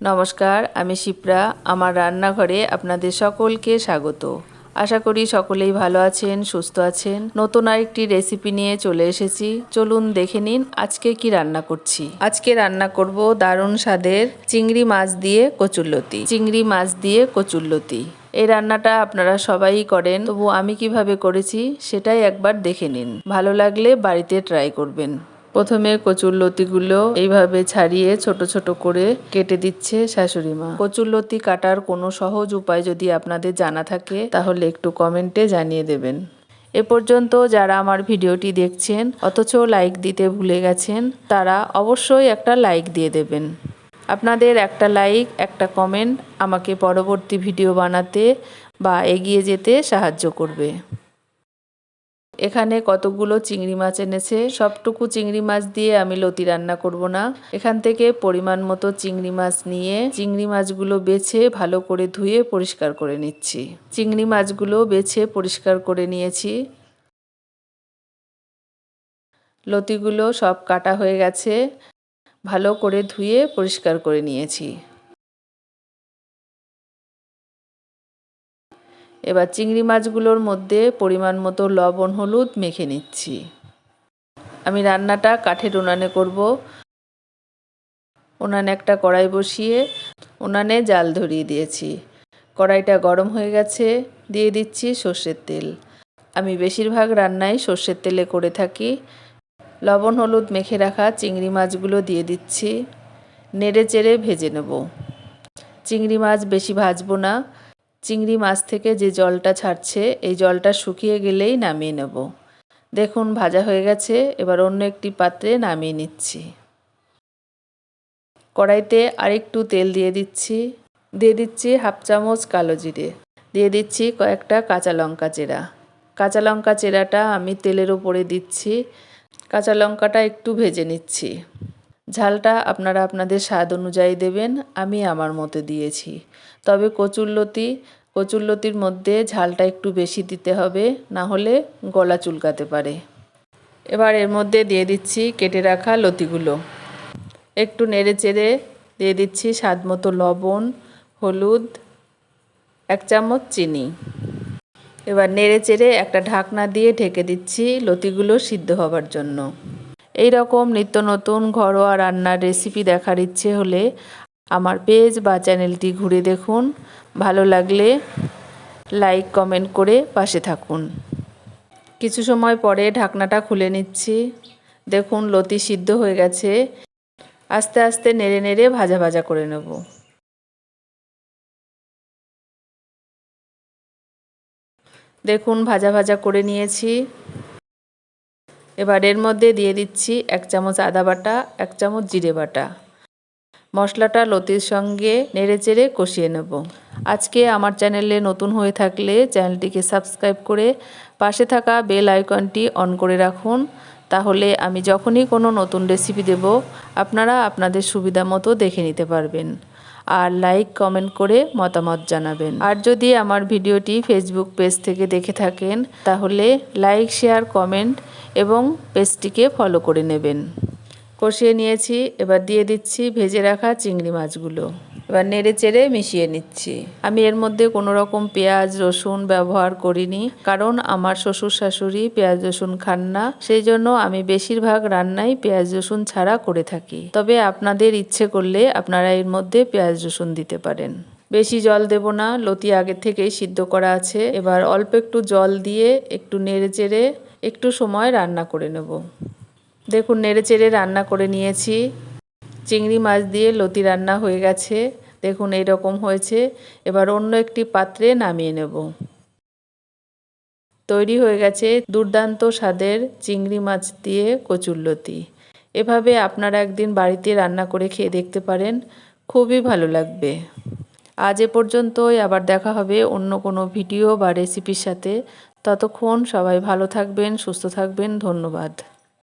নমস্কার, আমি শিপ্রা। আমার রান্নাঘরে আপনাদের সকলকে স্বাগত। আশা করি সকলেই ভালো আছেন, সুস্থ আছেন। নতুন আরেকটি রেসিপি নিয়ে চলে এসেছি। চলুন দেখে নিন আজকে কি রান্না করছি। আজকে রান্না করব দারুণ স্বাদের চিংড়ি মাছ দিয়ে কচুরলতি চিংড়ি মাছ দিয়ে কচুরলতি এই রান্নাটা আপনারা সবাই করেন, তবু আমি কীভাবে করেছি সেটাই একবার দেখে নিন। ভালো লাগলে বাড়িতে ট্রাই করবেন। প্রথমে কচুর লতিগুলো এইভাবে ছাড়িয়ে ছোট ছোট করে কেটে দিচ্ছে শাশুড়ি মা। কচুর লতি কাটার কোনো সহজ উপায় যদি আপনাদের জানা থাকে, তাহলে একটু কমেন্টে জানিয়ে দেবেন। এ পর্যন্ত যারা আমার ভিডিওটি দেখছেন, অথচ লাইক দিতে ভুলে গেছেন, তারা অবশ্যই একটা লাইক দিয়ে দেবেন। আপনাদের একটা লাইক, একটা কমেন্ট আমাকে পরবর্তী ভিডিও বানাতে বা এগিয়ে যেতে সাহায্য করবে। এখানে কতগুলো চিংড়ি মাছ এনেছে? সবটুকু চিংড়ি মাছ দিয়ে আমি লতি রান্না করব না। এখান থেকে পরিমাণ মতো চিংড়ি মাছ নিয়ে চিংড়ি মাছগুলো বেছে ভালো করে ধুয়ে পরিষ্কার করে নিচ্ছি। চিংড়ি মাছগুলো বেছে পরিষ্কার করে নিয়েছি। লতিগুলো সব কাটা হয়ে গেছে। ভালো করে ধুয়ে পরিষ্কার করে নিয়েছি। এবার চিংড়ি মাছগুলোর মধ্যে পরিমাণ মতো লবণ, হলুদ মেখে নিচ্ছি। আমি রান্নাটা কাঠের উনানে করব। উনানে একটা কড়াই বসিয়ে উনানে জাল ধরিয়ে দিয়েছি। কড়াইটা গরম হয়ে গেছে, দিয়ে দিচ্ছি সর্ষের তেল। আমি বেশিরভাগ রান্নাই সর্ষের তেলে করে থাকি। লবণ, হলুদ মেখে রাখা চিংড়ি মাছগুলো দিয়ে দিচ্ছি। নেড়ে চেড়ে ভেজে নেব। চিংড়ি মাছ বেশি ভাজবো না। চিংড়ি মাছ থেকে যে জলটা ছাড়ছে, এই জলটা শুকিয়ে গেলেই নামিয়ে নেব। দেখুন, ভাজা হয়ে গেছে, এবার অন্য একটি পাত্রে নামিয়ে নিচ্ছি। কড়াইতে আরেকটু তেল দিয়ে দিচ্ছি। দিয়ে দিচ্ছি হাফ চামচ কালো জিরে। দিয়ে দিচ্ছি কয়েকটা কাঁচা লঙ্কা চেরা। কাঁচা লঙ্কা চেরাটা আমি তেলের ওপরে দিচ্ছি। কাঁচা লঙ্কাটা একটু ভেজে নিচ্ছি। ঝালটা আপনারা আপনাদের স্বাদ অনুযায়ী দেবেন, আমি আমার মতো দিয়েছি। তবে কচুরলতি কচুরলতির মধ্যে ঝালটা একটু বেশি দিতে হবে, না হলে গলা চুলকাতে পারে। এবার এর মধ্যে দিয়ে দিচ্ছি কেটে রাখা লতিগুলো। একটু নেড়ে চেড়ে দিয়ে দিচ্ছি স্বাদ মতো লবণ, হলুদ, এক চামচ চিনি। এবার নেড়ে চেড়ে একটা ঢাকনা দিয়ে ঢেকে দিচ্ছি লতিগুলো সিদ্ধ হবার জন্য। এই রকম নিত্য নতুন ঘরোয়া রান্নার রেসিপি দেখার ইচ্ছে হলে আমার পেজ বা চ্যানেলটি ঘুরে দেখুন। ভালো লাগলে লাইক, কমেন্ট করে পাশে থাকুন। কিছু সময় পরে ঢাকনাটা খুলে নিচ্ছি। দেখুন, লতি সিদ্ধ হয়ে গেছে। আস্তে আস্তে নেড়ে নেড়ে ভাজা ভাজা করে নেব। দেখুন, ভাজা ভাজা করে নিয়েছি। এবার এর মধ্যে দিয়ে দিচ্ছি এক চামচ আদা বাটা, এক চামচ জিরে বাটা। মশলাটা লতির সঙ্গে নেড়ে চেড়ে কষিয়ে নেব। আজকে আমার চ্যানেলে নতুন হয়ে থাকলে চ্যানেলটিকে সাবস্ক্রাইব করে পাশে থাকা বেল আইকনটি অন করে রাখুন। তাহলে আমি যখনই কোনো নতুন রেসিপি দেব, আপনারা আপনাদের সুবিধা মতো দেখে নিতে পারবেন। আর লাইক, কমেন্ট করে মতামত জানাবেন। আর যদি আমার ভিডিওটি ফেসবুক পেজ থেকে দেখে থাকেন, তাহলে লাইক, শেয়ার, কমেন্ট এবং পেজটিকে ফলো করে নেবেন। কষিয়ে নিয়েছি, এবার দিয়ে দিচ্ছি ভেজে রাখা চিংড়ি মাছগুলো। এবার নেড়ে চেড়ে মিশিয়ে নিচ্ছি। আমি এর মধ্যে কোনো রকম পেঁয়াজ, রসুন ব্যবহার করিনি, কারণ আমার শ্বশুর শাশুড়ি পেঁয়াজ, রসুন খান না। সেই জন্য আমি বেশিরভাগ রান্নাই পেঁয়াজ, রসুন ছাড়া করে থাকি। তবে আপনাদের ইচ্ছে করলে আপনারা এর মধ্যে পেঁয়াজ, রসুন দিতে পারেন। বেশি জল দেব না, লতি আগে থেকেই সিদ্ধ করা আছে। এবার অল্প একটু জল দিয়ে একটু নেড়ে চেড়ে একটু সময় রান্না করে নেব। দেখুন, নেড়ে চেড়ে রান্না করে নিয়েছি। চিংড়ি মাছ দিয়ে লতি রান্না হয়ে গেছে। দেখুন, এইরকম হয়েছে। এবার অন্য একটি পাত্রে নামিয়ে নেব। তৈরি হয়ে গেছে দুর্দান্ত স্বাদের চিংড়ি মাছ দিয়ে কচুরলতি এভাবে আপনারা একদিন বাড়িতে রান্না করে খেয়ে দেখতে পারেন। খুবই ভালো লাগবে। আজ এ পর্যন্তই। আবার দেখা হবে অন্য কোনো ভিডিও বা রেসিপির সাথে। ততক্ষণ সবাই ভালো থাকবেন, সুস্থ থাকবেন। ধন্যবাদ।